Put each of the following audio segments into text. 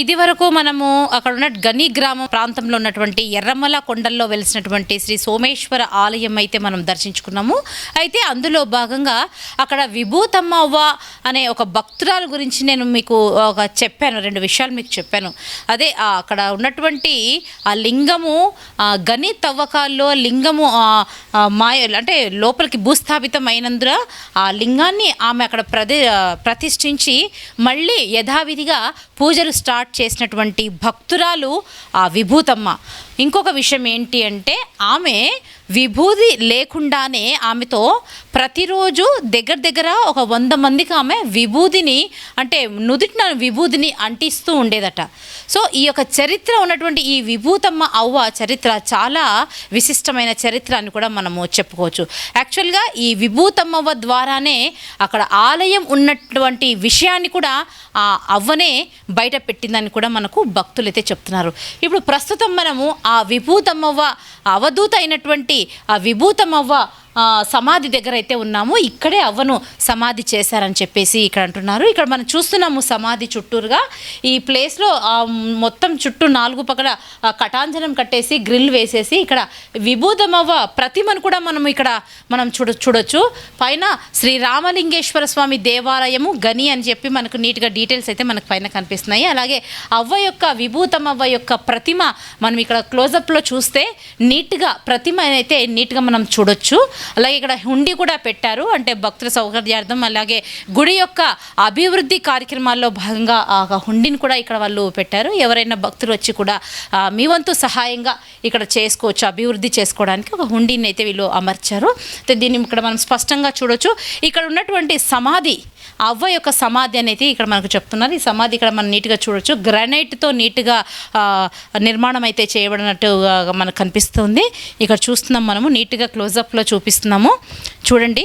ఇది వరకు మనము అక్కడ ఉన్న గని గ్రామం ప్రాంతంలో ఉన్నటువంటి ఎర్రమల కొండల్లో వెలిసినటువంటి శ్రీ సోమేశ్వర ఆలయం అయితే మనం దర్శించుకున్నాము. అయితే అందులో భాగంగా అక్కడ విభూతమ్మవ్వ అనే ఒక భక్తురాల గురించి నేను మీకు ఒక చెప్పాను రెండు విషయాలు మీకు చెప్పాను. అదే అక్కడ ఉన్నటువంటి ఆ లింగము ఆ గని తవ్వకాల్లో లింగము మాయ అంటే లోపలికి భూస్థాపితం అయినందున ఆ లింగాన్ని ఆమె అక్కడ ప్రతి ప్రతిష్ఠించి మళ్ళీ యథావిధిగా పూజలు స్టార్ట్ చేసినటువంటి భక్తురాలు ఆ విభూతమ్మ. ఇంకొక విషయం ఏంటి అంటే ఆమె విభూది లేకుండానే ఆమెతో ప్రతిరోజు దగ్గర దగ్గర ఒక వంద మందికి ఆమె విభూదిని అంటే నుదుటిన విభూదిని అంటిస్తూ ఉండేదట. సో ఈ యొక్క చరిత్ర ఉన్నటువంటి ఈ విభూతమ్మ అవ్వ చరిత్ర చాలా విశిష్టమైన చరిత్ర అని కూడా మనము చెప్పుకోవచ్చు. యాక్చువల్గా ఈ విభూతమ్మవ్వ ద్వారానే అక్కడ ఆలయం ఉన్నటువంటి విషయాన్ని కూడా ఆ అవ్వనే బయట పెట్టిందని కూడా మనకు భక్తులు అయితే చెప్తున్నారు. ఇప్పుడు ప్రస్తుతం మనము ఆ విభూతమ్మవ్వ అవధూత అయినటువంటి ఆ విభూతమవ్వ సమాధి దగ్గర అయితే ఉన్నాము ఇక్కడే అవ్వను సమాధి చేశారని చెప్పేసి ఇక్కడ అంటున్నారు. ఇక్కడ మనం చూస్తున్నాము సమాధి చుట్టూరుగా. ఈ ప్లేస్లో మొత్తం చుట్టూ నాలుగు పక్కల కటాంజనం కట్టేసి గ్రిల్ వేసేసి ఇక్కడ విభూతమవ్వ ప్రతిమను కూడా మనం ఇక్కడ మనం చూడ చూడొచ్చు. పైన శ్రీ రామలింగేశ్వర స్వామి దేవాలయము గని అని చెప్పి మనకు నీట్గా డీటెయిల్స్ అయితే మనకు పైన కనిపిస్తున్నాయి. అలాగే అవ్వ యొక్క విభూతమవ్వ యొక్క ప్రతిమ మనం ఇక్కడ క్లోజప్లో చూస్తే నీట్గా ప్రతిమ అయితే నీట్గా మనం చూడొచ్చు. అలాగే ఇక్కడ హుండీ కూడా పెట్టారు. అంటే భక్తుల సౌకర్యార్థం అలాగే గుడి యొక్క అభివృద్ధి కార్యక్రమాల్లో భాగంగా ఆ హుండీని కూడా ఇక్కడ వాళ్ళు పెట్టారు. ఎవరైనా భక్తులు వచ్చి కూడా మీ వంతు సహాయంగా ఇక్కడ చేసుకోవచ్చు అభివృద్ధి చేసుకోవడానికి ఒక హుండీని అయితే వీళ్ళు అమర్చారు. అయితే దీన్ని ఇక్కడ మనం స్పష్టంగా చూడొచ్చు. ఇక్కడ ఉన్నటువంటి సమాధి అవ్వ యొక్క సమాధి అనేది ఇక్కడ మనకు చెప్తున్నారు. ఈ సమాధి ఇక్కడ మనం నీట్గా చూడొచ్చు. గ్రానైట్తో నీట్గా ఆ, నిర్మాణం అయితే చేయబడినట్టు మనకు కనిపిస్తుంది. ఇక్కడ చూస్తున్నాం మనము నీట్గా క్లోజప్లో చూపిస్తున్నాము చూడండి.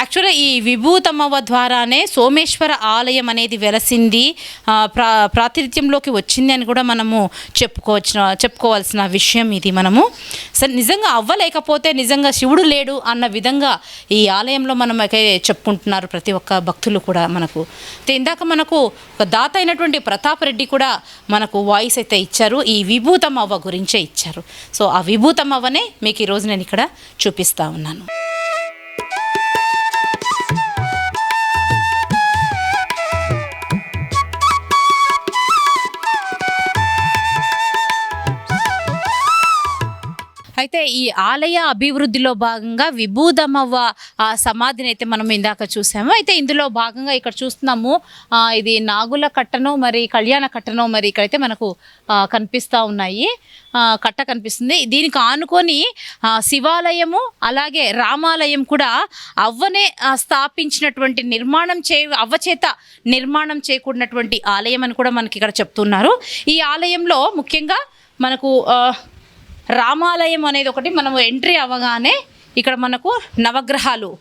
యాక్చువల్గా ఈ విభూతమ్మవ ద్వారానే సోమేశ్వర ఆలయం అనేది వెలసింది. ప్రా ప్రాతినిధ్యంలోకి వచ్చింది అని కూడా మనము చెప్పుకోవచ్చిన చెప్పుకోవాల్సిన విషయం ఇది మనము. సరే నిజంగా అవ్వలేకపోతే నిజంగా శివుడు లేడు అన్న విధంగా ఈ ఆలయంలో మనం అయితే చెప్పుకుంటున్నారు ప్రతి ఒక్క భక్తులు కూడా మనకు. అయితే ఇందాక మనకు ఒక దాత అయినటువంటి ప్రతాప్ రెడ్డి కూడా మనకు వాయిస్ అయితే ఇచ్చారు. ఈ విభూతమ్మవ్వ గురించే ఇచ్చారు. సో ఆ విభూతమ్మవ్వనే మీకు ఈరోజు నేను ఇక్కడ చూపిస్తా ఉన్నాను. అయితే ఈ ఆలయ అభివృద్ధిలో భాగంగా విభూదమవ్వ సమాధిని అయితే మనం ఇందాక చూసాము. అయితే ఇందులో భాగంగా ఇక్కడ చూస్తున్నాము ఇది నాగుల కట్టను మరి కళ్యాణ కట్టను మరి ఇక్కడైతే మనకు కనిపిస్తూ ఉన్నాయి. కట్ట కనిపిస్తుంది. దీనికి ఆనుకొని శివాలయము అలాగే రామాలయం కూడా అవ్వనే స్థాపించినటువంటి నిర్మాణం చే అవ్వచేత నిర్మాణం చేయకూడినటువంటి ఆలయం అని కూడా మనకి ఇక్కడ చెప్తున్నారు. ఈ ఆలయంలో ముఖ్యంగా మనకు రామాలయం అనేది ఒకటి మనము ఎంట్రీ అవ్వగానే ఇక్కడ మనకు నవగ్రహాలు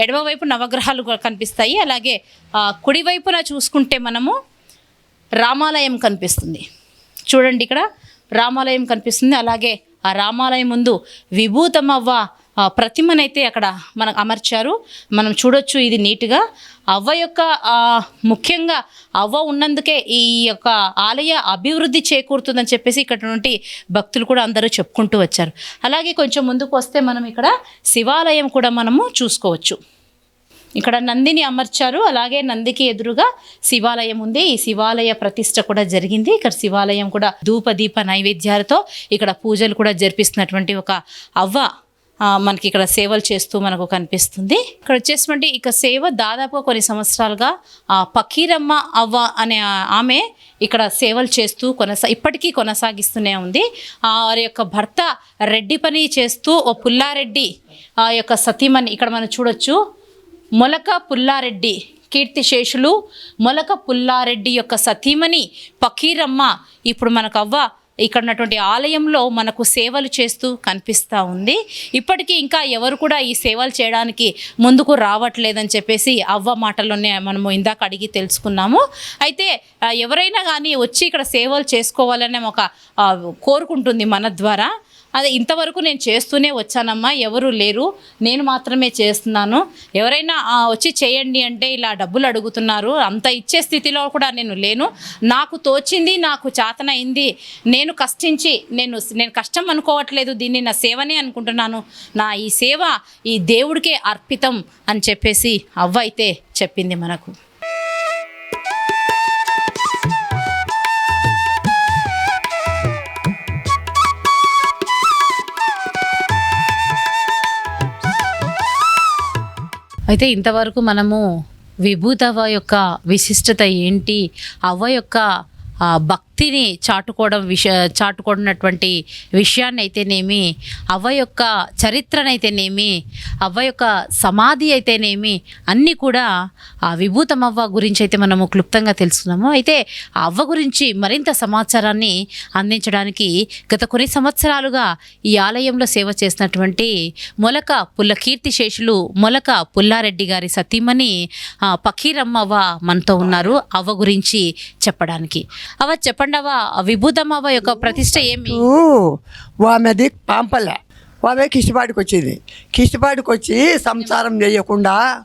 ఎడమవైపు నవగ్రహాలు కనిపిస్తాయి. అలాగే ఆ, కుడివైపున చూసుకుంటే మనము రామాలయం కనిపిస్తుంది. చూడండి ఇక్కడ రామాలయం కనిపిస్తుంది. అలాగే ఆ రామాలయం ముందు విభూతమవ్వ ప్రతిమనైతే అక్కడ మనకు అమర్చారు. మనం చూడొచ్చు ఇది నీట్గా. అవ్వ యొక్క ముఖ్యంగా అవ్వ ఉన్నందుకే ఈ యొక్క ఆలయ అభివృద్ధి చేకూరుతుందని చెప్పేసి ఇక్కడ నుండి భక్తులు కూడా అందరూ చెప్పుకుంటూ వచ్చారు. అలాగే కొంచెం ముందుకు వస్తే మనం ఇక్కడ శివాలయం కూడా మనము చూసుకోవచ్చు. ఇక్కడ నందిని అమర్చారు. అలాగే నందికి ఎదురుగా శివాలయం ఉంది. ఈ శివాలయ ప్రతిష్ట కూడా జరిగింది. ఇక్కడ శివాలయం కూడా ధూప దీప నైవేద్యాలతో ఇక్కడ పూజలు కూడా జరిపిస్తున్నటువంటి ఒక అవ్వ మనకి ఇక్కడ సేవలు చేస్తూ మనకు కనిపిస్తుంది. ఇక్కడ వచ్చేసినటువంటి ఇక సేవ దాదాపు కొన్ని సంవత్సరాలుగా ఆ పకీరమ్మ అవ్వ అనే ఆమె ఇక్కడ సేవలు చేస్తూ కొనసా ఇప్పటికీ కొనసాగిస్తూనే ఉంది. వారి యొక్క భర్త రెడ్డి పని చేస్తూ ఓ పుల్లారెడ్డి ఆ యొక్క సతీమణి ఇక్కడ మనం చూడొచ్చు. మొలక పుల్లారెడ్డి కీర్తిశేషులు మొలక పుల్లారెడ్డి యొక్క సతీమణి పకీరమ్మ ఇప్పుడు మనకు అవ్వ ఇక్కడ ఉన్నటువంటి ఆలయంలో మనకు సేవలు చేస్తూ కనిపిస్తూ ఉంది. ఇప్పటికీ ఇంకా ఎవరు కూడా ఈ సేవలు చేయడానికి ముందుకు రావట్లేదని చెప్పేసి అవ్వ మాటలోనే మనము ఇందాక అడిగి తెలుసుకున్నాము. అయితే ఎవరైనా కానీ వచ్చి ఇక్కడ సేవలు చేసుకోవాలనే ఒక కోరుకుంటుంది మన ద్వారా. అదే ఇంతవరకు నేను చేస్తూనే వచ్చానమ్మా ఎవరు లేరు నేను మాత్రమే చేస్తున్నాను. ఎవరైనా వచ్చి చేయండి అంటే ఇలా డబ్బులు అడుగుతున్నారు అంత ఇచ్చే స్థితిలో కూడా నేను లేను. నాకు తోచింది నాకు చాతనైంది నేను కష్టించి నేను నేను కష్టం అనుకోవట్లేదు దీన్ని నా సేవనే అనుకుంటున్నాను. నా ఈ సేవ ఈ దేవుడికే అర్పితం అని చెప్పేసి అవ్వైతే చెప్పింది మనకు. అయితే ఇంతవరకు మనము విభూతవ్వ యొక్క విశిష్టత ఏంటి? అవ్వ యొక్క భక్తి శక్తిని చాటుకోవడం విష చాటుకున్నటువంటి విషయాన్ని అయితేనేమి అవ్వ యొక్క చరిత్రనైతేనేమి అవ్వ యొక్క సమాధి అయితేనేమి అన్నీ కూడా ఆ విభూతమవ్వ గురించి అయితే మనము క్లుప్తంగా తెలుసుకున్నాము. అయితే ఆ అవ్వ గురించి మరింత సమాచారాన్ని అందించడానికి గత కొన్ని సంవత్సరాలుగా ఈ ఆలయంలో సేవ చేసినటువంటి మొలక పుల్ల కీర్తి శేషులు మొలక పుల్లారెడ్డి గారి సతీమణి పఖీరమ్మవ్వ పకీరమ్మవ్వ మనతో ఉన్నారు అవ్వ గురించి చెప్పడానికి. అవ్వ చెప్పండి. అవ్వ ఆ యొక్క ప్రతిష్ట ఏమి? ఆమెది పాంపల్లె ఆమె కిష్టిపాటికి వచ్చింది కిష్టిపాటికి వచ్చి సంసారం చేయకుండా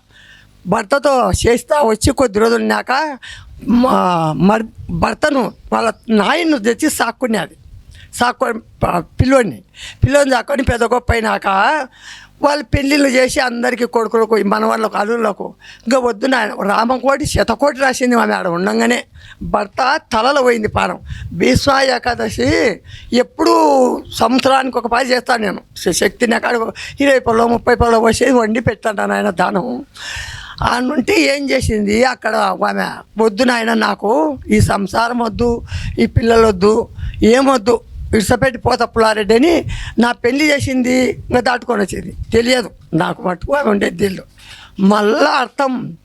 భర్తతో చేస్తా వచ్చి కొద్ది రోజులున్నాక మా- మరి భర్తను వాళ్ళ నాయన్ను తెచ్చి సాక్కునేది. సాక్కు పిల్లోని పిల్లోని సాక్కొని పెద్ద గొప్ప అయినాక వాళ్ళు పెళ్ళిళ్ళు చేసి అందరికీ కొడుకులకు మనవాళ్ళకు అల్లుళ్ళకు. ఇంకా వద్దు నాయన రామకోటి శతకోటి రాసింది ఆమె ఆడ ఉండగానే. భర్త తలలో పోయింది పానం. భీష్మ ఏకాదశి ఎప్పుడూ సంవత్సరానికి ఒక పని చేస్తాను నేను. శక్తిని అక్కడ ఇరవై పళ్ళు ముప్పై పళ్ళు పోసి వండి పెట్టాను ఆయన దానం. ఆ నుండి ఏం చేసింది? అక్కడ ఆమె వద్దు నాయన నాకు ఈ సంసారం వద్దు ఈ పిల్లలు వద్దు ఏమొద్దు ఇడిసపెట్టి పోత పుల్లారెడ్డి అని నా పెళ్ళి చేసింది ఇంకా దాటుకొని వచ్చేది. తెలియదు. నాకు మట్టుకు ఆమె ఉండేది తెలియదు. మళ్ళా అర్థం.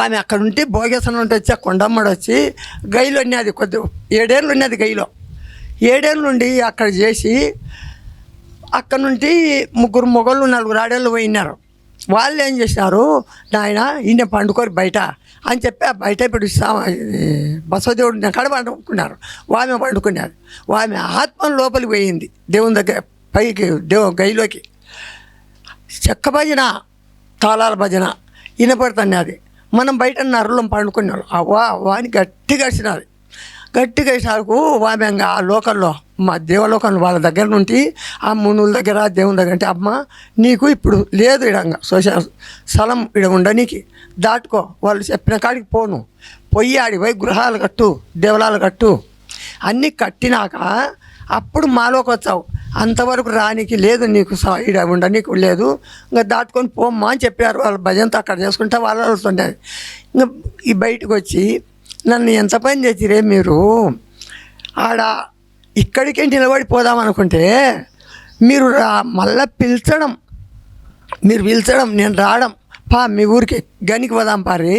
ఆమె అక్కడ ఉంటే భోగేశ్వరం నుండి వచ్చి ఆ కొండమ్మడు వచ్చి గైలో ఉన్నది కొద్ది ఏడేళ్ళు ఉన్నది గైలో. ఏడేళ్ళ నుండి అక్కడ చేసి అక్కడ నుండి ముగ్గురు మొగళ్ళు నలుగురు ఆడేళ్ళు పోయినారు. వాళ్ళు ఏం చేసినారు? నాయన ఈయన పండుకోరు బయట. అని చెప్పి బయట ఇప్పుడు సా- ఇది బసవదేవుడు కడ పండుకున్నారు. ఆమె పండుకున్నారు. ఆమె ఆత్మ లోపలికి పోయింది. దేవుని దగ్గర పైకి దేవు గైలోకి. చెక్క భజన తాళాల భజన వినపడుతున్నది అది. మనం బయట నరులం పండుకున్నాం. అవ్వా అవ్వా అని గట్టిగా వచ్చినది గట్టిగా వేసినాకు ఆమె ఆ లోకల్లో మా దేవలోకంలో వాళ్ళ దగ్గర నుండి ఆ మునుల దగ్గర దేవుని దగ్గర అంటే అమ్మ నీకు ఇప్పుడు లేదు ఇడంగా. సోషల్ స్థలం ఇడ ఉండనీకి. దాటుకో. వాళ్ళు చెప్పిన కాడికి పోను. పొయ్యి ఆడిపోయి గృహాలు కట్టు దేవలాలు కట్టు. అన్నీ కట్టినాక అప్పుడు మాలోకి వచ్చావు. అంతవరకు రానికి లేదు నీకు స- ఈడ ఉండనీకు లేదు. ఇంకా దాటుకొని పోమ్మా అని చెప్పారు. వాళ్ళ భజంతో అక్కడ చేసుకుంటే వాళ్ళు వెళ్తుండేది. ఇంకా ఈ బయటకు వచ్చి నన్ను ఎంత పని చేసిరే మీరు? ఆడ ఇక్కడికే నిలబడిపోదాం అనుకుంటే మీరు రా మళ్ళా పిలిచడం. మీరు పిలిచడం నేను రావడం. పా మీ ఊరికి గనికి పోదాం పారి.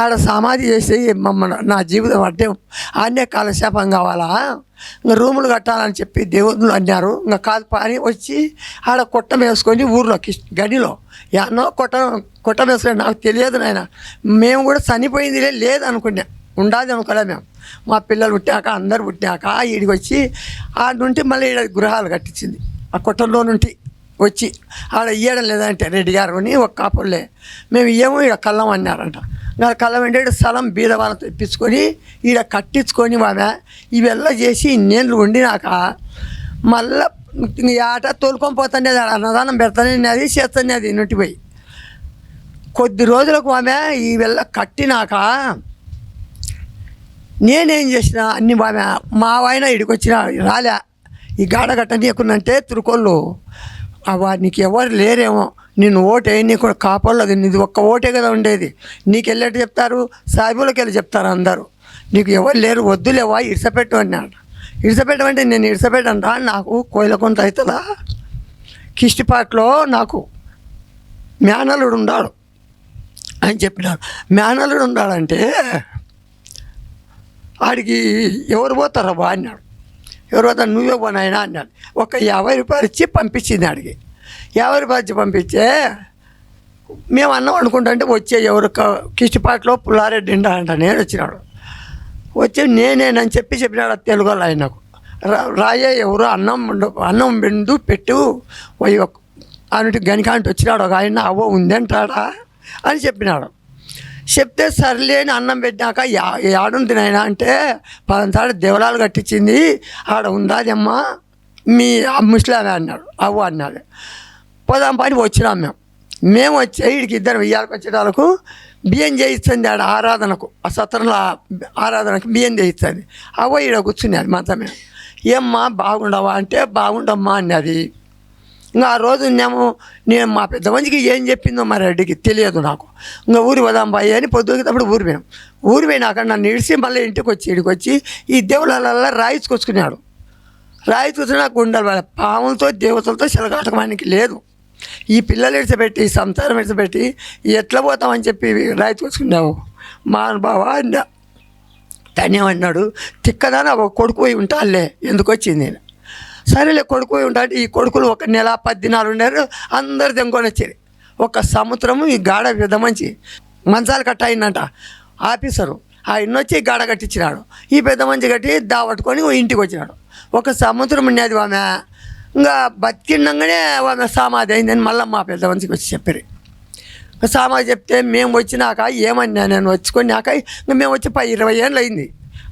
ఆడ సమాధి చేసి మమ్మల్ని నా జీవితం అంటే ఆడనే కాలక్షేపం కావాలా? ఇంకా రూములు కట్టాలని చెప్పి దేవుళ్ళు అన్నారు. ఇంకా కాదు పాని వచ్చి ఆడ కొట్టం వేసుకొని ఊర్లో కిష్ గనిలో ఎన్నో కొట్ట కొట్టం వేసుకొని నాకు తెలియదు నాయన. మేము కూడా చనిపోయింది లేదు అనుకున్నాం. ఉండాలి అనుకోలే మేము మా పిల్లలు పుట్టాక అందరు పుట్టాక ఈడికి వచ్చి ఆడ నుండి మళ్ళీ ఈడ గృహాలు కట్టించింది. ఆ కొట్టంలో నుండి వచ్చి ఆడ ఇయ్యడం లేదంటే రెడ్డి గారు అని ఒక కాపులే మేము ఇయ్యము ఈడ కళ్ళం అన్నారంట. నా కళ్ళం అంటే స్థలం బీద వాళ్ళతో ఇప్పించుకొని ఈడ కట్టించుకొని వాళ్ళ ఇవెల్లా చేసి ఇన్నేళ్ళు ఉండినాక మళ్ళా ఈ ఆట తోలుకొని పోతానే అన్నదానం పెడతానే అది చేస్తానే అది నుండి పోయి కొద్ది రోజులకు ఆమె ఈ వెళ్ళ కట్టినాక నేనేం చేసిన అన్ని ఆమె మా ఆయన ఇడికొచ్చిన రాలే. ఈ గాడ కట్టనీయకుందంటే తిరుకోళ్ళు. అవ్వ నీకు ఎవరు లేరేమో. నేను ఓటే నీకు కాపాడలేదు. నీది ఒక్క ఓటే కదా ఉండేది. నీకు వెళ్ళేట్టు చెప్తారు సాయిబులకి వెళ్ళి చెప్తారు అందరూ. నీకు ఎవరు లేరు వద్దులేవా ఇడిసపెట్టు అన్నాడు. ఇడిసపెట్టమంటే నేను ఇడిసపెట్టను. రా నాకు కోయిల కొంత అవుతుందా కిష్టిపాట్లో నాకు మేనలుడు ఉన్నాడు అని చెప్పినాడు. మేనలుడు ఉన్నాడంటే ఆడికి ఎవరు పోతారా బా అన్నాడు. ఎవరు పోతారు నువ్వే పోనాయినా అన్నాడు. ఒక యాభై రూపాయలు ఇచ్చి పంపించింది ఆడికి. యాభై రూపాయలు ఇచ్చి పంపించే మేము అన్నం అనుకుంటుంటే వచ్చే ఎవరు కిష్టిపాట్లో పుల్లారెడ్డి అంట నేను వచ్చినాడు. వచ్చి నేనేనని చెప్పి చెప్పినాడు ఆ తెలుగు వాళ్ళు ఆయనకు. రా- రాయే ఎవరు అన్నం వండు- అన్నం వెండు పెట్టు పోయి అన్నట్టు గనికాంటి వచ్చినాడు ఒక ఆయన అవ్వ ఉందంటాడా అని చెప్పినాడు. చెప్తే సర్లే అని అన్నం పెట్టినాక యా- యాడుంది నాయన అంటే పదంతాడు దేవరాలు కట్టించింది ఆడ ఉందాదమ్మా మీ ముస్లామే అన్నాడు అవ్వ అన్నాడు. పోదాం పని వచ్చినాం మేము. మేము వచ్చే వీడికి ఇద్దరు వెయ్యాలకు వాళ్ళకు బియ్యం చేయిస్తుంది ఆడ ఆరాధనకు ఆ సత్రంలో ఆరాధనకు బియ్యం చేయిస్తుంది. అవ్వ ఈడ కూర్చున్నది అది మాత్రమే. ఏమ్మా బాగుండవా? అంటే బాగుండమ్మా అన్నది. ఇంకా ఆ రోజు మేము నేను మా పెద్ద మంచికి ఏం చెప్పిందో మరి రెడ్డికి తెలియదు నాకు. ఇంకా ఊరి పోదాం బాయ్ అని పొద్దుకినప్పుడు ఊరి పోయాం ఊరి పోయినాక నన్ను ఇడిసి మళ్ళీ ఇంటికి వచ్చి ఇడికి వచ్చి ఈ దేవుళ్ళ రాయించుకొచ్చుకున్నాడు రాయించుకొచ్చిన గుండెలు వాళ్ళ పాములతో దేవతలతో శిలగాటకమానికి లేదు. ఈ పిల్లలు ఇడిచిపెట్టి సంసారం ఇడిచిపెట్టి ఎట్లా పోతామని చెప్పి రాయించుకొచ్చుకున్నావు మా బావ ధన్యం అన్నాడు తిక్కదాన ఒక కొడుకు పోయి ఉంటాలే ఎందుకు వచ్చింది? నేను సరేలే కొడుకు పోయి ఉంటాడు. ఈ కొడుకులు ఒక నెల పద్దినాలు ఉన్నారు అందరు తెంకొని వచ్చారు. ఒక సంవత్సరము ఈ గాడ పెద్ద మంచి మంచాలు కట్ట అయిందంట. ఆఫీసరు ఆయన వచ్చి ఈ గాడ కట్టించినాడు. ఈ పెద్ద మంచి కట్టి దావట్టుకొని ఓ ఇంటికి వచ్చినాడు. ఒక సంవత్సరం ఉండేది ఆమె. ఇంకా బతికిండగానే ఆమె సమాధి అయిందని మళ్ళీ మా పెద్ద మంచికి వచ్చి చెప్పారు. సామాధి చెప్తే మేము వచ్చినాక ఏమన్నా నేను వచ్చుకున్నాక ఇంకా మేము వచ్చి పై ఇరవై ఏళ్ళు అయింది.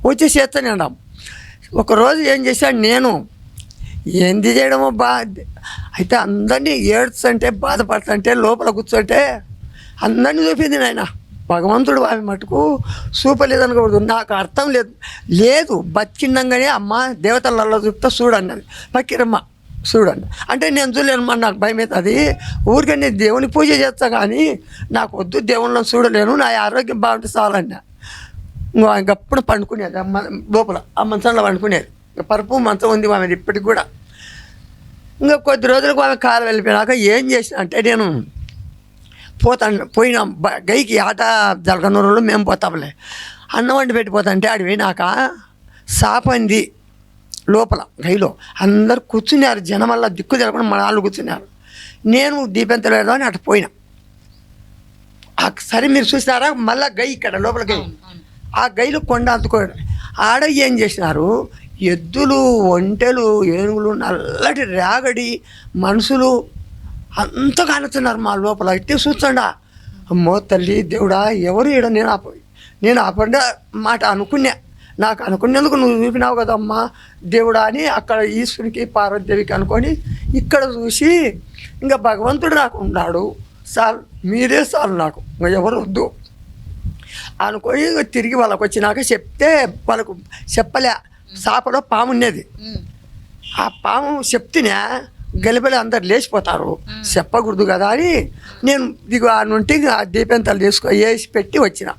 వచ్చి చేస్తూనే ఉన్నాం. ఒకరోజు ఏం చేశాను నేను ఏంది చేయడమో బా అయితే అందరినీ ఏడుస్తుంటే బాధపడుతుంటే లోపల కూర్చుంటే అందరినీ చూపింది నాయన. భగవంతుడు వారి మటుకు చూపలేదనకూడదు నాకు అర్థం లేదు. లేదు బతికిండంగానే అమ్మ దేవతలలో చూపుతా చూడన్నది. పక్కిరమ్మ చూడండి అంటే నేను చూడలేను నాకు భయం అవుతుంది. ఊరికే నేను దేవుని పూజ చేస్తా కానీ నాకు వద్దు దేవుళ్ళని చూడలేను. నా ఆరోగ్యం బాగుంటే చాలన్నా. ఇంకో ఇంకప్పుడు పండుకునేది అమ్మ లోపల ఆ మంచంలో పండుకునేది. పరుపు మంచం ఉంది ఆమెది ఇప్పటికి కూడా. ఇంకా కొద్ది రోజులకు ఆమె కాలు వెళ్ళిపోయినాక ఏం చేసిన అంటే నేను పోతాను పోయినా బ- గైకి ఆట జలగనూరులో మేము పోతాంలే. అన్నం వండి పెట్టిపోతాంటే ఆడి పోయినాక సాపంది లోపల గైలో. అందరు కూర్చున్నారు జనమల్లా దిక్కు తెలకుండా మన వాళ్ళు కూర్చున్నారు. నేను దీపం తెలియదు అని అటు పోయినా. ఆ సరే మీరు చూసినారా? మళ్ళా గై ఇక్కడ లోపల గై ఆ గైలు కొండ అందుకోడు ఆడ ఏం చేసినారు? ఎద్దులు ఒంటెలు ఏనుగులు నల్లటి రాగడి మనుషులు అంత కాలుతున్నారు మా లోపల. అయితే చూస్తుండా. అమ్మో తల్లి దేవుడా ఎవరు ఈడ? నేను ఆప నేను ఆపండ మాట అనుకున్నా. నాకు అనుకునేందుకు నువ్వు చూపినావు కదమ్మా దేవుడా అని అక్కడ ఈశ్వరునికి పార్వతీదేవికి అనుకొని ఇక్కడ చూసి ఇంకా భగవంతుడు నాకు ఉన్నాడు. సార్ మీరే సార్ నాకు. ఇంకా ఎవరు వద్దు. అనుకొని తిరిగి వాళ్ళకి వచ్చినాక చెప్తే వాళ్ళకు చెప్పలే. సాపలో పాము ఉన్నది ఆ పాము చెప్తేనే గలిబలి అందరు లేచిపోతారు. చెప్పకూడదు కదా అని నేను దిగు ఆ నుండి ఇంకా దీపంతలు తీసుకో వేసి పెట్టి వచ్చిన.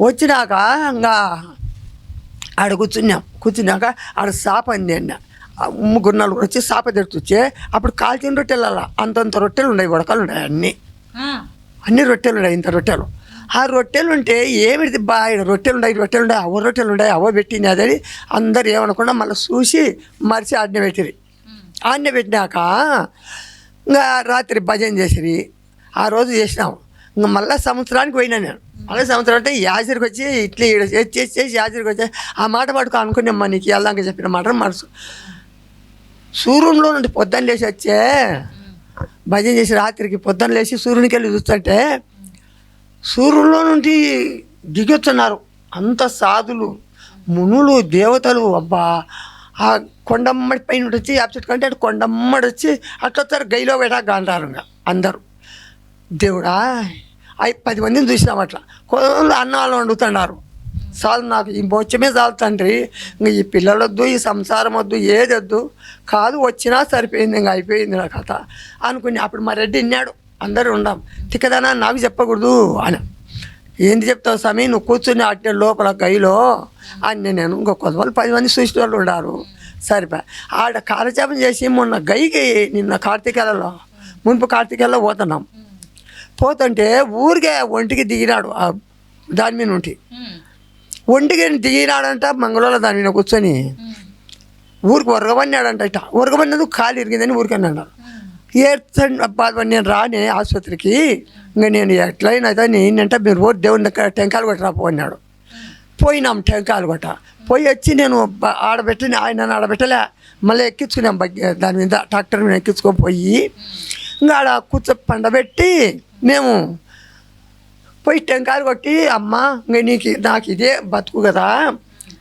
వచ్చినాక ఇంకా ఆడ కూర్చున్నాం. కూర్చున్నాక ఆడ సాప అంది అన్న. ఆ ముగ్గురు నలుగురు వచ్చి సాప తెచ్చుకొచ్చే అప్పుడు కాల్చిన రొట్టెలు అలా అంతంత రొట్టెలు ఉన్నాయి ఉడకలు ఉన్నాయి అన్నీ. అన్ని రొట్టెలు ఉన్నాయి ఇంత రొట్టెలు. ఆ రొట్టెలు ఉంటే ఏమిటి బా రొట్టెలు ఉన్నాయి రొట్టెలు ఉన్నాయి అవ రొట్టెలు ఉన్నాయి అవ పెట్టింది అదని అందరు ఏమనకుండా మళ్ళీ చూసి మరిచి ఆజ్ఞ పెట్టిరి ఆజ్ఞ పెట్టినాక ఇంకా రాత్రి భజన చేసిరి ఆ రోజు చేసినాం. ఇంకా మళ్ళీ సంవత్సరానికి పోయినా నేను. మళ్ళీ సంవత్సరం అంటే యాజరికి వచ్చి ఇట్లా ఈడ చేసి చేసి యాజరికి వచ్చి ఆ మాట పట్టుకో అనుకున్నామ్మా నీకు వెళ్ళాక చెప్పిన మాట మనసు. సూర్యునిలో నుండి పొద్దున్న లేచి వచ్చే భజన చేసి రాత్రికి పొద్దున్న లేచి సూర్యునికి వెళ్ళి చూస్తుంటే సూర్యుల్లో నుండి దిగొచ్చున్నారు అంత సాధులు మునులు దేవతలు. అబ్బా! ఆ కొండమ్మడి పైన వచ్చి యాప్సెట్ కంటే అటు కొండమ్మడి వచ్చి అట్లా వస్తారు గైలో వేట అంటారు ఇంకా అందరూ. దేవుడా అయి పది మందిని చూసినాం అట్లా. కొందరు అన్నాలు వండుతున్నారు. చాలు నాకు ఈ మోచమే చాలు తండ్రి. ఇంక ఈ పిల్లలొద్దు ఈ సంసారం వద్దు ఏది వద్దు కాదు వచ్చినా సరిపోయింది ఇంకా అయిపోయింది నా కథ అనుకుని అప్పుడు మా రెడ్డి విన్నాడు అందరూ ఉండాం. తిక్కదనా నాకు చెప్పకూడదు అని. ఏంది చెప్తావు స్వామి? నువ్వు కూర్చుని అట్టే లోపల గైలో అని నేను ఇంకో కొంతమంది పది మంది చూసిన వాళ్ళు ఉన్నారు. సరిపా ఆడ కాలజాపం చేసి మొన్న గైకి నిన్న కార్తీకేలలో మున్పు కార్తీకేలలో పోతున్నాం. పోతుంటే ఊరికే ఒంటికి దిగినాడు దాని మీద ఉంటి ఒంటికి దిగినాడంట మంగళవారం దాని మీద కూర్చొని. ఊరికి ఉరగబడినాడంట ఇట. ఉరగబడినందుకు కాలు ఇరిగిందని ఊరికన్నాడు. ఏడ్చండి బాధపడి నేను రానే ఆసుపత్రికి. ఇంకా నేను ఎట్లయినా అయితే నేనంటే మీరు ఓ దేవుని దగ్గర టెంకాయలు కొట్టి పోయినాడు పోయినాం టెంకాయలు కొట్ట. పోయి వచ్చి నేను బ- ఆడబెట్టిన ఆయన ఆడబెట్టలే. మళ్ళీ ఎక్కించుకున్నాం దాని మీద ట్రాక్టర్ మీద ఎక్కించుకొని పోయి. ఇంకా ఆడ కూర్చో పండబెట్టి మేము పోయి టెంకాయలు కొట్టి అమ్మ ఇంక నీకు నాకు ఇదే బతుకు కదా.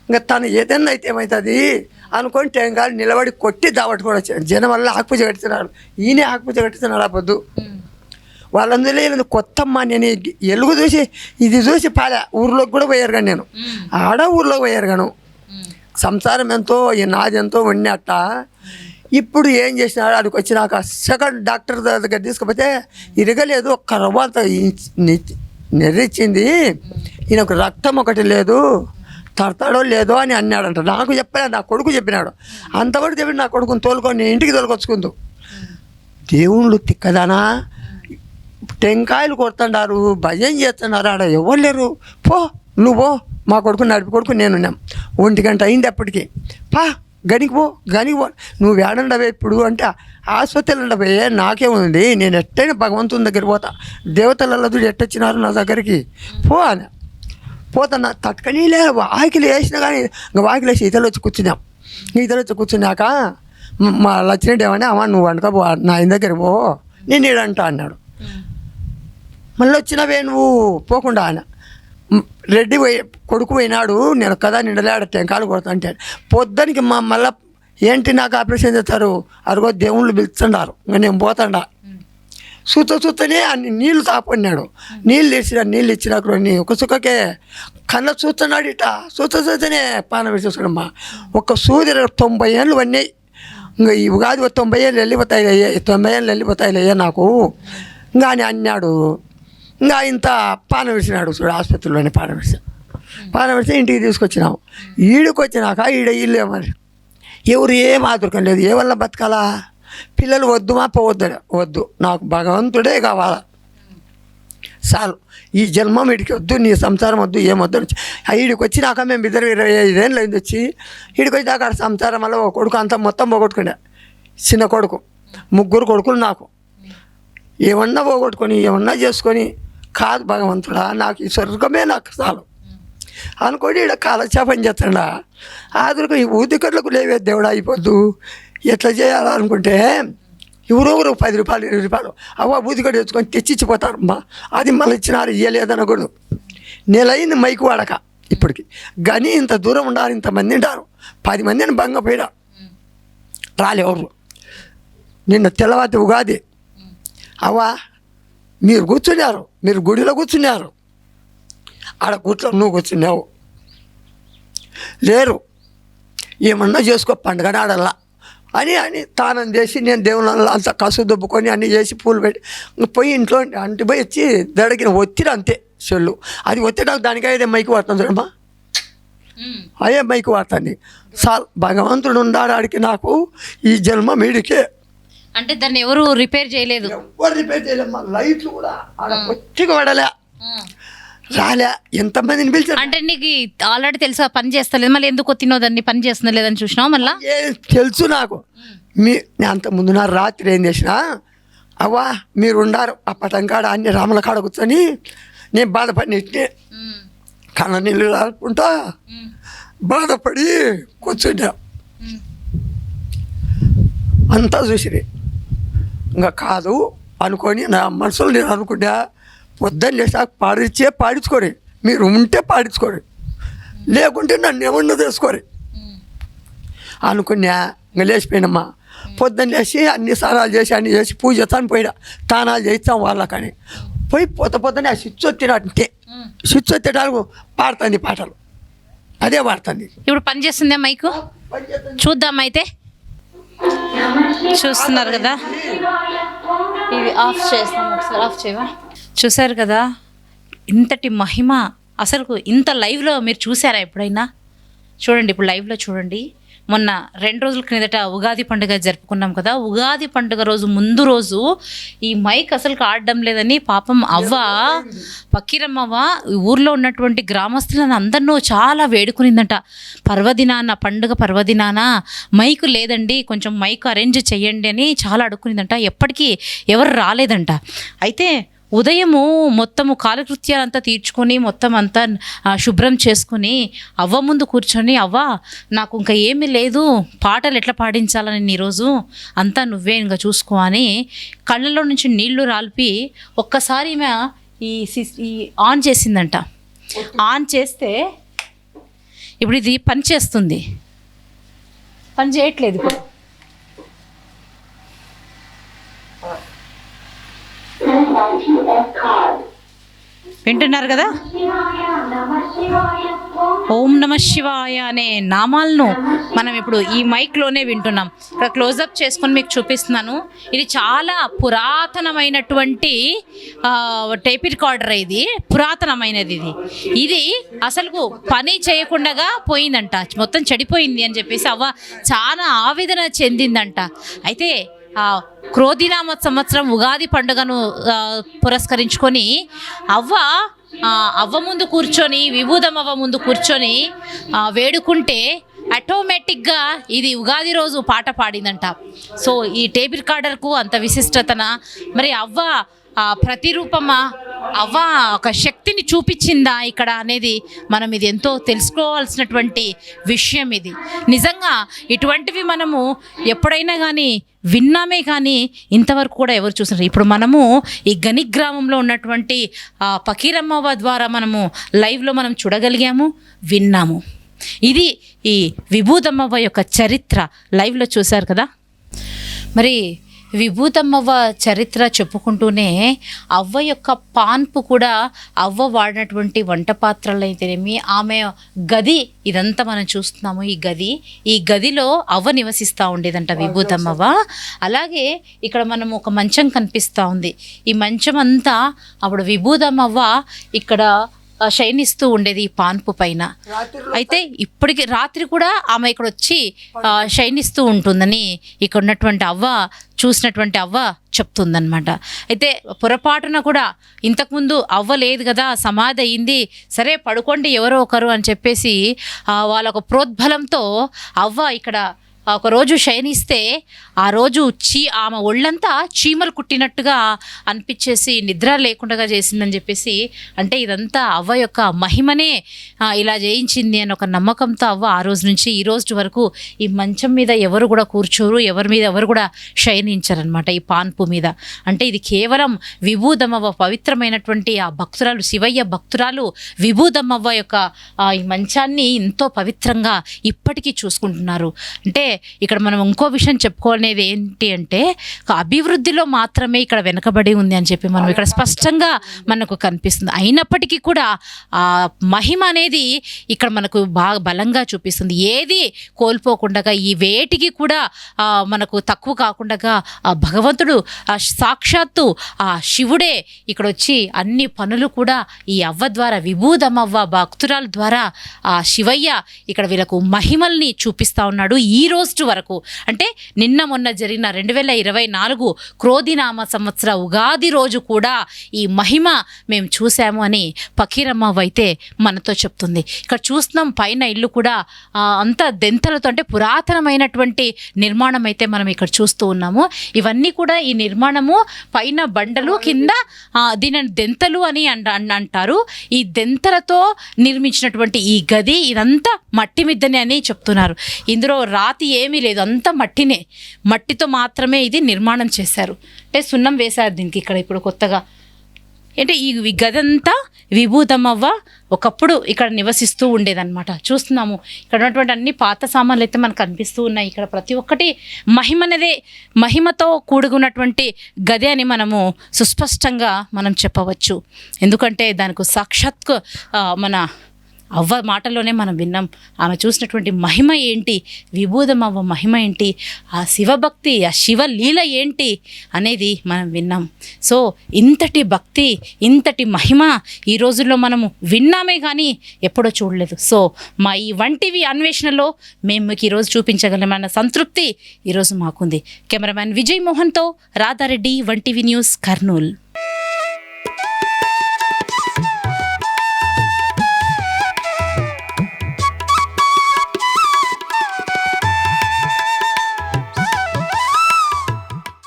ఇంకా తను ఏదైనా అయితే ఏమవుతుంది అనుకొని టెంకాయలు నిలబడి కొట్టి దావట్టు కూడా వచ్చాడు జనం వల్ల ఆకుపూజ కడుతున్నాడు ఈయనే ఆకుపూజ కడుతున్నాడు ఆ పొద్దు. వాళ్ళందరూ లేదు కొత్త అమ్మ నేను ఎలుగు చూసి ఇది చూసి పాలే ఊర్లోకి కూడా పోయారు కానీ నేను. ఆడ ఊర్లోకి పోయారు గాను సంసారం ఎంతో ఈ నాది ఎంతో ఉన్నట్ట ఇప్పుడు ఏం చేసినాడు? అక్కడికి వచ్చినాక సెకండ్ డాక్టర్ దగ్గర తీసుకుపోతే ఇరగలేదు ఒక్క రవ్వ అంత ఈ- ని- నెర్రిచ్చింది. ఈయనకు రక్తం ఒకటి లేదు. తడతాడో లేదో అని అన్నాడంట. నాకు చెప్పలే నా కొడుకు చెప్పినాడు. అంతవరకు చెప్పి నా కొడుకుని తోలుకొని నేను ఇంటికి తోలుకొచ్చుకుందు. దేవుళ్ళు తిక్కదానా? టెంకాయలు కొడుతున్నారు భజన చేస్తున్నారు. ఆడ ఎవరు లేరు? పో నువ్వు మా కొడుకు నడిపి కొడుకు నేనున్నాం ఒంటి గంట అయింది అప్పటికి. పా గనికి పో గనికి పో. నువ్వు ఏడండవే ఇప్పుడు అంటే ఆసుపత్రిలో ఉండబోయే నాకే ఉంది. నేను ఎట్టైనా భగవంతుని దగ్గర పోతా. దేవతలలో ఎట్టొచ్చినారు నా దగ్గరికి? పో అని పోతున్నా తట్టుకని లే వాకిలి వేసినా కానీ ఇంకా వాకిలి వేసి ఇతలు వచ్చి కూర్చున్నాం. ఇతలు వచ్చి కూర్చున్నాక మా లచ్చినట్టు ఏమని అమ్మ నువ్వు అనుకో నా ఇంటి దగ్గర పో నేను ఇడంట అన్నాడు. మళ్ళీ వచ్చినవే నువ్వు పోకుండా ఆయన రెడ్డి పోయి కొడుకు పోయినాడు నేను కదా నిండలేడ టెంకాలు కొడతా అంటే పొద్దునికి మా మళ్ళీ ఏంటి నాకు ఆపరేషన్ చేస్తారు? అరుగో దేవుళ్ళు పిలుచుండారు ఇంకా నేను పోతాడా. చూత చూతనే అన్ని నీళ్ళు తాపడినాడు నీళ్ళు ఇచ్చిన నీళ్ళు ఇచ్చినాక ఒక సుఖకే. కళ్ళ చూస్తున్నాడు ఇట చూత చూతనే పాన వేసేసుకోడమ్మా ఒక సూది తొంభై ఏళ్ళు అన్నాయి ఇంకా ఈ ఉగాది తొంభై ఏళ్ళు వెళ్ళిపోతాయి అయ్యే తొంభై ఏళ్ళు వెళ్ళిపోతాయి అయ్యా నాకు. ఇంకా అని అన్నాడు. ఇంకా ఇంత పాన విడిచినాడు చూడు ఆసుపత్రిలోనే పాన విడిచి పాన విడిచి ఇంటికి తీసుకొచ్చినాము ఈడికి వచ్చినాక ఈడ ఇల్లు ఏమని ఎవరు ఏం ఆదుర్కం లేదు. ఏ వల్ల బతకాలా? పిల్లలు వద్దుమా పోవద్దు వద్దు. నాకు భగవంతుడే కావాలా? చాలు. ఈ జన్మ వీడికి వద్దు నీ సంసారం వద్దు ఏమొద్దు అని. ఈడికి వచ్చినాక మేము ఇద్దరు ఇరవై ఐదేళ్ళు అయింది వచ్చి ఈడికి వచ్చి అక్కడ సంసారం వల్ల ఒక కొడుకు అంతా మొత్తం పోగొట్టుకునే. చిన్న కొడుకు. ముగ్గురు కొడుకులు నాకు. ఏమన్నా పోగొట్టుకొని ఏమన్నా చేసుకొని కాదు భగవంతుడా నాకు ఈ స్వర్గమే నాకు చాలు. అనుకోని ఇక్కడ కాలక్షేపం చేస్తాడా? ఆదురుకు ఈ ఊదికట్లకు లేవే దేవుడు అయిపోద్దు. ఎట్లా చేయాలనుకుంటే ఎవరొకరు పది రూపాయలు ఇరవై రూపాయలు అవ్వ ఊదికట్టు తెచ్చుకొని తెచ్చిచ్చిపోతారు అమ్మా అది మళ్ళీ ఇచ్చినారు ఇయ్యలేదనకూడదు నెలైంది మైకు వాడక ఇప్పటికి. గని ఇంత దూరం ఉండాలి ఇంతమంది ఉంటారు. పది మందిని భంగపోయినా రాలేవరు నిన్న తెల్లవారి ఉగాది. అవ్వా మీరు కూర్చున్నారు మీరు గుడిలో కూర్చున్నారు. ఆడ కూర్చో నువ్వు కూర్చున్నావు. లేరు. ఏమన్నా చేసుకో పండుగ నాడల్లా. అని అని తానం చేసి నేను దేవుని అంత కసు దుబ్బుకొని అన్నీ చేసి పూలు పెట్టి పోయి ఇంట్లో అంటి పోయి వచ్చి దడగిన ఒత్తిడి అంతే చెల్లు అది ఒత్తిడి దానికి అయితే మైకి పడుతుంది చూడమ్మా. అదే మైకి వాడుతుంది. సాల్ భగవంతుడు ఉన్నాడు ఆడికి నాకు ఈ జన్మ మీడికే అంటే దాన్ని ఎవరు రిపేర్ చేయలేదు? ఎవ్వరు రిపేర్ చేయలేమ్మా లైట్లు కూడా ఆడ పొచ్చిగా పడలే. రాలే ఎంతమందిని పిలిచారు? అంటే నీకు ఆల్రెడీ తెలుసా పని చేస్తలేదు. మళ్ళీ ఎందుకు తినో దాన్ని పని చేస్తున్నా లేదని చూసినావు మళ్ళా? ఏ తెలుసు నాకు. మీ నేను అంత ముందు నా రాత్రి ఏం చేసిన అవ్వా మీరు ఉండారు ఆ పటంకాడ అన్ని రాముల కాడ కూర్చొని నేను బాధపడి కన్న నీళ్ళు రాకుంటా బాధపడి కూర్చున్నా. అంతా చూసిరి. ఇంకా కాదు అనుకొని నా మనసులో నేను అనుకుంటా పొద్దున్న లేచాక పాడిచ్చే పాడించుకోరి. మీరు ఉంటే పాడించుకోరి. లేకుంటే నన్ను ఏమన్నా చేసుకోరి అనుకున్నా ఇంకా లేచిపోయినమ్మా. పొద్దున్న లేచి అన్ని స్నానాలు చేసి అన్ని చేసి పూజ చేస్తాను పోయినా. తానాలు చేయిస్తాం వాళ్ళకని. పోయి పొద్దు పొద్దునే ఆ స్విచ్ వచ్చేటంటే స్విచ్ వచ్చేటాలకు పాడుతుంది పాటలు. అదే పాడుతుంది. ఇప్పుడు పని చేస్తుందా మైకు? చూద్దాం అయితే. చూస్తున్నారు కదా. ఇది ఆఫ్ చేస్తాం ఒకసారి ఆఫ్ చేయవా? చూశారు కదా? ఇంతటి మహిమ. అసలు ఇంత లైవ్లో మీరు చూసారా ఎప్పుడైనా? చూడండి ఇప్పుడు లైవ్లో చూడండి. మొన్న రెండు రోజుల క్రిందట ఉగాది పండుగ జరుపుకున్నాం కదా? ఉగాది పండుగ రోజు ముందు రోజు ఈ మైక్ అసలు ఆడడం లేదని పాపం అవ్వ పక్కిరమ్మవ్వ ఈ ఊర్లో ఉన్నటువంటి గ్రామస్తులను అందరినో చాలా వేడుకునిందంట. పర్వదినాన పండుగ పర్వదినాన మైక్ లేదండి కొంచెం మైక్ అరేంజ్ చేయండి అని చాలా అడుక్కునిందంట. ఎప్పటికీ ఎవరు రాలేదంట. అయితే ఉదయము మొత్తము కాలకృత్యాలంతా తీర్చుకొని మొత్తం అంతా శుభ్రం చేసుకొని అవ్వ ముందు కూర్చొని అవ్వ నాకు ఇంకా ఏమీ లేదు పాటలు ఎట్లా పాడించాలని ఈరోజు అంతా నువ్వే ఇంకా చూసుకో అని కళ్ళలో నుంచి నీళ్ళు రాల్పి ఒక్కసారి ఈ ఈ ఆన్ చేసిందంట. ఆన్ చేస్తే ఇప్పుడు ఇది పని చేస్తుంది. పని చేయట్లేదు ఇప్పుడు. వింటున్నారు కదా? ఓం నమ శివాయ అనే నామాలను మనం ఇప్పుడు ఈ మైక్లోనే వింటున్నాం. ఇక్కడ క్లోజప్ చేసుకొని మీకు చూపిస్తున్నాను. ఇది చాలా పురాతనమైనటువంటి టేప్ రికార్డర్ ఇది. పురాతనమైనది ఇది. ఇది అసలు పని చేయకుండా పోయిందంట. మొత్తం చెడిపోయింది అని చెప్పేసి అవ్వ చాలా ఆవేదన చెందిందంట. అయితే క్రోధినామ సంవత్సరం ఉగాది పండుగను పురస్కరించుకొని అవ్వ అవ్వ ముందు కూర్చొని విభూదం అవ్వ ముందు కూర్చొని వేడుకుంటే ఆటోమేటిక్గా ఇది ఉగాది రోజు పాట పాడిందంట. సో ఈ టేబుల్ కార్డర్కు అంత విశిష్టతన మరి అవ్వ ప్రతిరూపమా అవ్వ ఒక శక్తిని చూపించిందా ఇక్కడ అనేది మనం ఇది ఎంతో తెలుసుకోవాల్సినటువంటి విషయం ఇది. నిజంగా ఇటువంటివి మనము ఎప్పుడైనా కానీ విన్నామే కానీ ఇంతవరకు కూడా ఎవరు చూసినారు? ఇప్పుడు మనము ఈ గని గ్రామంలో ఉన్నటువంటి పకీరమ్మవ పకీరమ్మవ్వ ద్వారా మనము లైవ్లో మనం చూడగలిగాము విన్నాము. ఇది ఈ విభూదమ్మవ్వ యొక్క చరిత్ర. లైవ్లో చూశారు కదా? మరి విభూతమ్మవ్వ చరిత్ర చెప్పుకుంటూనే అవ్వ యొక్క పాన్పు కూడా అవ్వ వాడినటువంటి వంట పాత్రలు అయితేనేమి ఆమె గది ఇదంతా మనం చూస్తున్నాము ఈ గది. ఈ గదిలో అవ్వ నివసిస్తూ ఉండేదంట విభూతమ్మవ్వ అలాగే ఇక్కడ మనం ఒక మంచం కనిపిస్తూ ఉంది. ఈ మంచం అంతా అప్పుడు విభూతమ్మవ్వ ఇక్కడ ఆ, శయనిస్తూ ఉండేది ఈ పాన్పు పైన. అయితే ఇప్పటికి రాత్రి కూడా ఆమె ఇక్కడ వచ్చి ఆ, శయనిస్తూ ఉంటుందని ఇక్కడ ఉన్నటువంటి అవ్వ చూసినటువంటి అవ్వ చెప్తుందనమాట అయితే పొరపాటున కూడా ఇంతకుముందు అవ్వ లేదు కదా సమాధి అయింది సరే పడుకోండి ఎవరో ఒకరు అని చెప్పేసి వాళ్ళ ఒక ప్రోద్బలంతో అవ్వ ఇక్కడ ఒక రోజు శయనిస్తే ఆ రోజు చీ ఆమె ఒళ్ళంతా చీమలు కుట్టినట్టుగా అనిపించేసి నిద్ర లేకుండా చేసిందని చెప్పేసి అంటే ఇదంతా అవ్వ యొక్క మహిమనే ఇలా చేయించింది అని ఒక నమ్మకంతో అవ్వ ఆ రోజు నుంచి ఈ రోజు వరకు ఈ మంచం మీద ఎవరు కూడా కూర్చోరు ఎవరి మీద ఎవరు కూడా శయనించారనమాట ఈ పాన్పు మీద. అంటే ఇది కేవలం విభూదమ్మవ్వ పవిత్రమైనటువంటి ఆ భక్తురాలు శివయ్య భక్తురాలు విభూదమ్మవ్వ యొక్క ఈ మంచాన్ని ఎంతో పవిత్రంగా ఇప్పటికీ చూసుకుంటున్నారు. అంటే ఇక్కడ మనం ఇంకో విషయం చెప్పుకోనేది ఏంటి అంటే అభివృద్ధిలో మాత్రమే ఇక్కడ వెనకబడి ఉంది అని చెప్పి మనం ఇక్కడ స్పష్టంగా మనకు కనిపిస్తుంది. అయినప్పటికీ కూడా ఆ మహిమ అనేది ఇక్కడ మనకు బాగా బలంగా చూపిస్తుంది. ఏది కోల్పోకుండా ఈ వేటికి కూడా మనకు తక్కువ కాకుండా ఆ భగవంతుడు ఆ సాక్షాత్తు ఆ శివుడే ఇక్కడ వచ్చి అన్ని పనులు కూడా ఈ అవ్వ ద్వారా విభూదమవ్వ భక్తురాల ద్వారా ఆ శివయ్య ఇక్కడ వీళ్ళకు మహిమల్ని చూపిస్తా ఉన్నాడు. ఈ రోజు వరకు. అంటే నిన్న మొన్న జరిగిన రెండు వేల ఇరవై నాలుగు క్రోధినామ సంవత్సర ఉగాది రోజు కూడా ఈ మహిమ మేము చూసాము అని పకీరమ్మ అయితే మనతో చెప్తుంది. ఇక్కడ చూస్తున్నాం పైన ఇల్లు కూడా అంత దెంతలతో అంటే పురాతనమైనటువంటి నిర్మాణం అయితే మనం ఇక్కడ చూస్తూ ఉన్నాము. ఇవన్నీ కూడా ఈ నిర్మాణము పైన బండలు కింద దీనిని దెంతలు అని అంటారు. ఈ దెంతలతో నిర్మించినటువంటి ఈ గది ఇదంతా మట్టి మిద్దని అని చెప్తున్నారు. ఇందులో రాతి ఏమీ లేదు. అంతా మట్టినే. మట్టితో మాత్రమే ఇది నిర్మాణం చేశారు. అంటే సున్నం వేశారు దీనికి ఇక్కడ ఇప్పుడు కొత్తగా. అంటే ఈ గదంతా విభూతమవ్వ ఒకప్పుడు ఇక్కడ నివసిస్తూ ఉండేదన్నమాట. చూస్తున్నాము. ఇక్కడ ఉన్నటువంటి అన్ని పాత సామాన్లు అయితే మనకు కనిపిస్తూ ఉన్నాయి. ఇక్కడ ప్రతి ఒక్కటి మహిమ అనేదే మహిమతో కూడుకున్నటువంటి గది అని మనము సుస్పష్టంగా మనం చెప్పవచ్చు. ఎందుకంటే దానికి సాక్షాత్ మన అవ్వ మాటలోనే మనం విన్నాం. ఆమె చూసినటువంటి మహిమ ఏంటి? విభూదమవ్వ మహిమ ఏంటి? ఆ శివభక్తి ఆ శివ లీల ఏంటి? అనేది మనం విన్నాం. సో ఇంతటి భక్తి ఇంతటి మహిమ ఈ రోజుల్లో మనము విన్నామే కానీ ఎప్పుడో చూడలేదు. సో మా ఈ వంటివి అన్వేషణలో మేము మీకు ఈరోజు చూపించగలమన్న సంతృప్తి ఈరోజు మాకుంది. కెమెరామ్యాన్ విజయ్ మోహన్తో రాధారెడ్డి వంటివి న్యూస్ కర్నూల్.